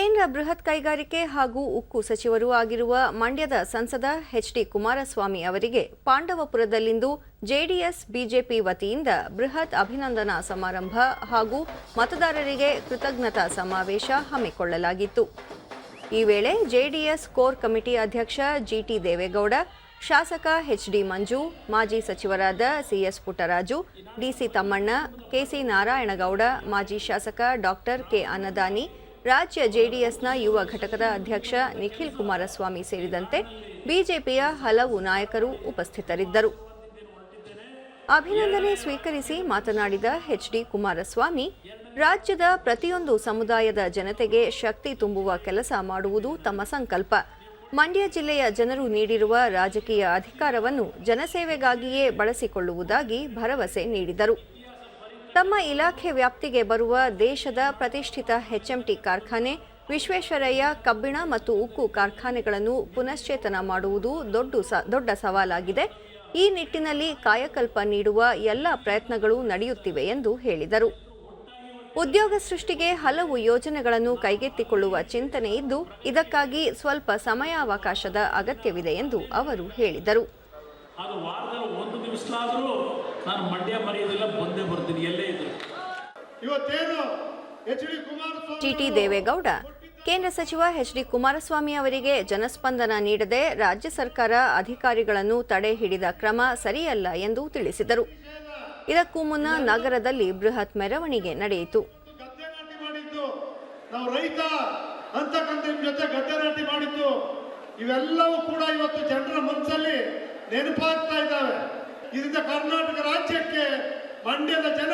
ಕೇಂದ್ರ ಬೃಹತ್ ಕೈಗಾರಿಕೆ ಹಾಗೂ ಉಕ್ಕು ಸಚಿವರೂ ಆಗಿರುವ ಮಂಡ್ಯದ ಸಂಸದ ಎಚ್ ಡಿ ಕುಮಾರಸ್ವಾಮಿ ಅವರಿಗೆ ಪಾಂಡವಪುರದಲ್ಲಿಂದು ಜೆಡಿಎಸ್, ಬಿಜೆಪಿ ವತಿಯಿಂದ ಬೃಹತ್ ಅಭಿನಂದನಾ ಸಮಾರಂಭ ಹಾಗೂ ಮತದಾರರಿಗೆ ಕೃತಜ್ಞತಾ ಸಮಾವೇಶ ಹಮ್ಮಿಕೊಳ್ಳಲಾಗಿತ್ತು. ಈ ವೇಳೆ ಜೆಡಿಎಸ್ ಕೋರ್ ಕಮಿಟಿ ಅಧ್ಯಕ್ಷ ಜಿಟಿ ದೇವೇಗೌಡ, ಶಾಸಕ ಎಚ್ಡಿ ಮಂಜು, ಮಾಜಿ ಸಚಿವರಾದ C S Puttaraju, D C Thammanna, K C Narayanagowda, ಮಾಜಿ ಶಾಸಕ ಡಾಕ್ಟರ್ ಕೆ. ಅನ್ನದಾನಿ ರಾಜ್ಯ ಜೆಡಿಎಸ್ನ ಯುವ ಘಟಕದ ಅಧ್ಯಕ್ಷ ನಿಖಿಲ್ ಕುಮಾರಸ್ವಾಮಿ ಸೇರಿದಂತೆ ಬಿಜೆಪಿಯ ಹಲವು ನಾಯಕರು ಉಪಸ್ಥಿತರಿದ್ದರು. ಅಭಿನಂದನೆ ಸ್ವೀಕರಿಸಿ ಮಾತನಾಡಿದ ಎಚ್ ಡಿ ಕುಮಾರಸ್ವಾಮಿ, ರಾಜ್ಯದ ಪ್ರತಿಯೊಂದು ಸಮುದಾಯದ ಜನತೆಗೆ ಶಕ್ತಿ ತುಂಬುವ ಕೆಲಸ ಮಾಡುವುದು ತಮ್ಮ ಸಂಕಲ್ಪ. ಮಂಡ್ಯ ಜಿಲ್ಲೆಯ ಜನರು ನೀಡಿರುವ ರಾಜಕೀಯ ಅಧಿಕಾರವನ್ನು ಜನಸೇವೆಗಾಗಿಯೇ ಬಳಸಿಕೊಳ್ಳುವುದಾಗಿ ಭರವಸೆ ನೀಡಿದರು. ತಮ್ಮ ಇಲಾಖೆ ವ್ಯಾಪ್ತಿಗೆ ಬರುವ ದೇಶದ ಪ್ರತಿಷ್ಠಿತ ಎಚ್ಎಂಟಿ ಕಾರ್ಖಾನೆ, ವಿಶ್ವೇಶ್ವರಯ್ಯ ಕಬ್ಬಿಣ ಮತ್ತು ಉಕ್ಕು ಕಾರ್ಖಾನೆಗಳನ್ನು ಪುನಶ್ಚೇತನ ಮಾಡುವುದು ದೊಡ್ಡ ದೊಡ್ಡ ಸವಾಲಾಗಿದೆ. ಈ ನಿಟ್ಟಿನಲ್ಲಿ ಕಾಯಕಲ್ಪ ನೀಡುವ ಎಲ್ಲ ಪ್ರಯತ್ನಗಳು ನಡೆಯುತ್ತಿವೆ ಎಂದು ಹೇಳಿದರು. ಉದ್ಯೋಗ ಸೃಷ್ಟಿಗೆ ಹಲವು ಯೋಜನೆಗಳನ್ನು ಕೈಗೆತ್ತಿಕೊಳ್ಳುವ ಚಿಂತನೆ ಇದ್ದು, ಇದಕ್ಕಾಗಿ ಸ್ವಲ್ಪ ಸಮಯಾವಕಾಶದ ಅಗತ್ಯವಿದೆ ಎಂದು ಅವರು ಹೇಳಿದರು. ಮಂಡ್ಯ ಬಂದೇ ಬರ್ತೀನಿ. ಎಲ್ಲೇ ಕುಮಾರಸ್ವಾಮಿ ದೇವೇಗೌಡ. ಕೇಂದ್ರ ಸಚಿವ ಎಚ್ ಡಿ ಕುಮಾರಸ್ವಾಮಿ ಅವರಿಗೆ ಜನಸ್ಪಂದನ ನೀಡದೆ ರಾಜ್ಯ ಸರ್ಕಾರ ಅಧಿಕಾರಿಗಳನ್ನು ತಡೆ ಹಿಡಿದ ಕ್ರಮ ಸರಿಯಲ್ಲ ಎಂದು ತಿಳಿಸಿದರು. ಇದಕ್ಕೂ ಮುನ್ನ ನಗರದಲ್ಲಿ ಬೃಹತ್ ಮೆರವಣಿಗೆ ನಡೆಯಿತು. ಇವೆಲ್ಲವೂ ಕೂಡ ಇವತ್ತು ಜನರ ಮನಸ್ಸಲ್ಲಿ ನೆನಪಾಗ್ತಾ ಇದ್ದಾವೆ. ಇದರಿಂದ ಕರ್ನಾಟಕ ರಾಜ್ಯಕ್ಕೆ ಮಂಡ್ಯದ ಜನ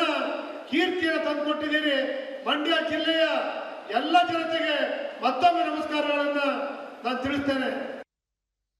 ಕೀರ್ತಿಯನ್ನು ತಂದುಕೊಟ್ಟಿದ್ದೀರಿ ಮಂಡ್ಯ ಜಿಲ್ಲೆಯ ಎಲ್ಲ ಜನತೆಗೆ ಮತ್ತೊಮ್ಮೆ ನಮಸ್ಕಾರಗಳನ್ನು ನಾನು ತಿಳಿಸ್ತೇನೆ.